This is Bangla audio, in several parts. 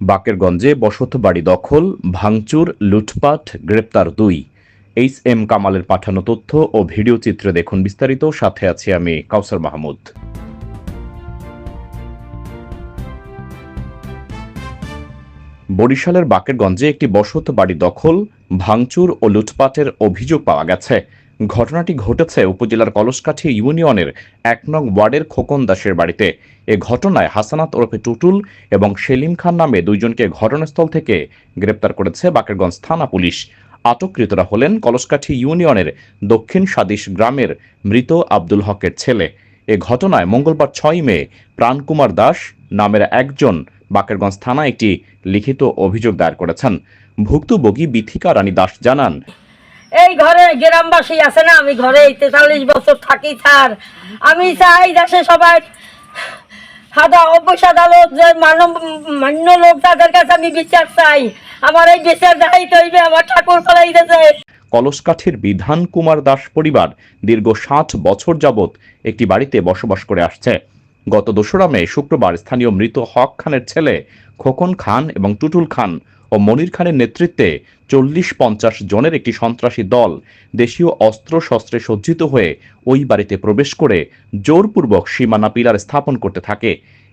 বাকেরগঞ্জে বসত বাড়ি দখল, ভাঙচুর, লুটপাট, গ্রেপ্তার দুই। এইচ এম কামালের পাঠানো তথ্য ও ভিডিও চিত্রে দেখুন বিস্তারিত। সাথে আছি আমি কাউসার মাহমুদ। বরিশালের বাকেরগঞ্জে একটি বসত বাড়ি দখল, ভাঙচুর ও লুটপাটের অভিযোগ পাওয়া গেছে। ঘটনাটি ঘটেছে উপজেলার কলসকাঠি ইউনিয়নের এক নং ওয়ার্ডের খোকন দাসের বাড়িতে। এ ঘটনায় হাসানাত ওরফে টুটুল এবং সেলিম খান নামে দুইজনকে ঘটনাস্থল থেকে গ্রেপ্তার করেছে বাকেরগঞ্জ থানা পুলিশ। আটককৃতরা হলেন কলসকাঠি ইউনিয়নের দক্ষিণ সাদিশ গ্রামের মৃত আব্দুল হকের ছেলে। এ ঘটনায় মঙ্গলবার ছয় মে প্রাণকুমার দাস নামের একজন বাকেরগঞ্জ থানায় একটি লিখিত অভিযোগ দায়ের করেছেন। ভুক্তভোগী বিথিকা রানী দাস জানান এই ঘরে গ্রামবাসী আছে না? আমি ঘরে এই তেতাল্লিশ বছর থাকি, স্যার। আমি চাই দেশে সবাই সাদা অবশ্য আদালত যে মানব মান্য লোক তাদের কাছে আমি বিচার চাই, আমার এই বিচার দেখাই তৈবে আমার ঠাকুর ফলাইতেছে কলসকাঠির বিধান কুমার দাস পরিবার দীর্ঘ ষাট বছর যাবৎ একটি বাড়িতে বসবাস করে আসছে। গত দোসরা মে শুক্রবার স্থানীয় মৃত হক খানের ছেলে খোকন খান এবং টুটুল খান ও মনির খানের নেতৃত্বে চল্লিশ পঞ্চাশ জনের একটি সন্ত্রাসী দল দেশীয় অস্ত্র শস্ত্রে সজ্জিত হয়ে ওই বাড়িতে প্রবেশ করে জোরপূর্বক সীমানা পিলার স্থাপন করতে থাকে।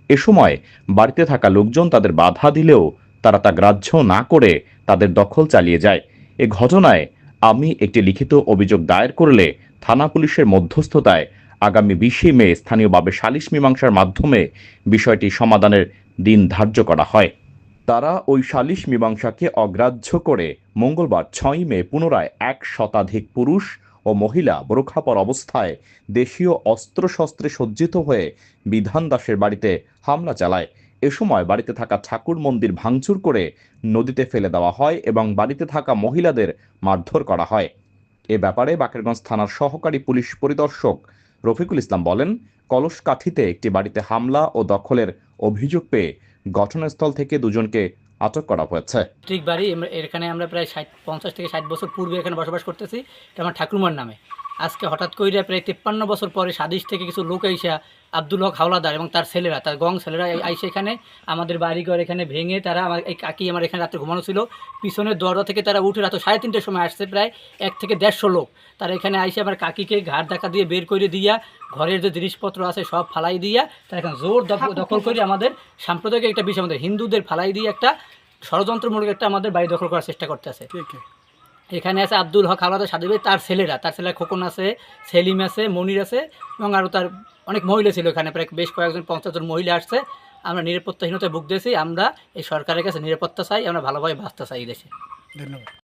এ সময় বাড়িতে থাকা লোকজন তাদের বাধা দিলেও তারা তা গ্রাহ্য না করে তাদের দখল চালিয়ে যায়। এ ঘটনায় আমি একটি লিখিত অভিযোগ দায়ের করলে থানা পুলিশের মধ্যস্থতায় আগামী বিশে মে স্থানীয়ভাবে সালিশ মীমাংসার মাধ্যমে বিষয়টি সমাধানের দিন ধার্য করা হয়। তারা ওই সালিশ মীমাংসাকে অগ্রাহ্য করে মঙ্গলবার ছয় মে পুনরায় এক শতাধিক পুরুষ ও মহিলা বোরখাপর অবস্থায় দেশীয় অস্ত্রশস্ত্রে সজ্জিত হয়ে বিধান দাসের বাড়িতে হামলা চালায়। এ সময় বাড়িতে থাকা ঠাকুর মন্দির ভাঙচুর করে নদীতে ফেলে দেওয়া হয় এবং বাড়িতে থাকা মহিলাদের মারধর করা হয়। এ ব্যাপারে বাকেরগঞ্জ থানার সহকারী পুলিশ পরিদর্শক রফিকুল ইসলাম বলেন কলসকাঠিতে একটি বাড়িতে হামলা ও দখলের অভিযোগ পেয়ে ঘটনাস্থল থেকে দুজনকে আটক করা হয়েছে। ঠিক বাড়ি এখানে আমরা প্রায় ষাট পঞ্চাশ থেকে ষাট বছর পূর্বে এখানে বসবাস করতেছি আমার ঠাকুরমার নামে। আজকে হঠাৎ করে প্রায় তেপ্পান্ন বছর পরে স্বাদিশ থেকে কিছু লোক আইসা আব্দুল হক হাওলাদার এবং তার ছেলেরা তার গং ছেলেরা আইসে এখানে আমাদের বাড়িঘর এখানে ভেঙে তারা আমার এই কাকি আমার এখানে রাত্রে ঘুমানো ছিল। পিছনের দরজা থেকে তারা উঠে রাত সাড়ে তিনটের সময় আসছে প্রায় এক থেকে দেড়শো লোক। তারা এখানে আইসে আমার কাকিকে ঘাট ধাক্কা দিয়ে বের করে দিয়া ঘরের যে জিনিসপত্র আছে সব ফালাই দিয়া তারা এখানে জোর দখ- দখল করে আমাদের সাম্প্রদায়িক একটা বিষয় আমাদের হিন্দুদের ফালাই দিয়ে একটা ষড়যন্ত্রমূলক একটা আমাদের বাড়ি দখল করার চেষ্টা করতেছে। এখানে আছে আব্দুল হক আলাদা সাদিবে তার ছেলেরা। তার ছেলে খোকন আছে, সেলিম আছে, মনির আছে, এবং আরও তার অনেক মহিলা ছিল এখানে। প্রায় বেশ কয়েকজন, পঞ্চাশ জন মহিলা আসছে। আমরা নিরাপত্তাহীনতায় ভুগতেছি। আমরা এই সরকারের কাছে নিরাপত্তা চাই, আমরা ভালোভাবে বাঁচতে চাই এই দেশে। ধন্যবাদ।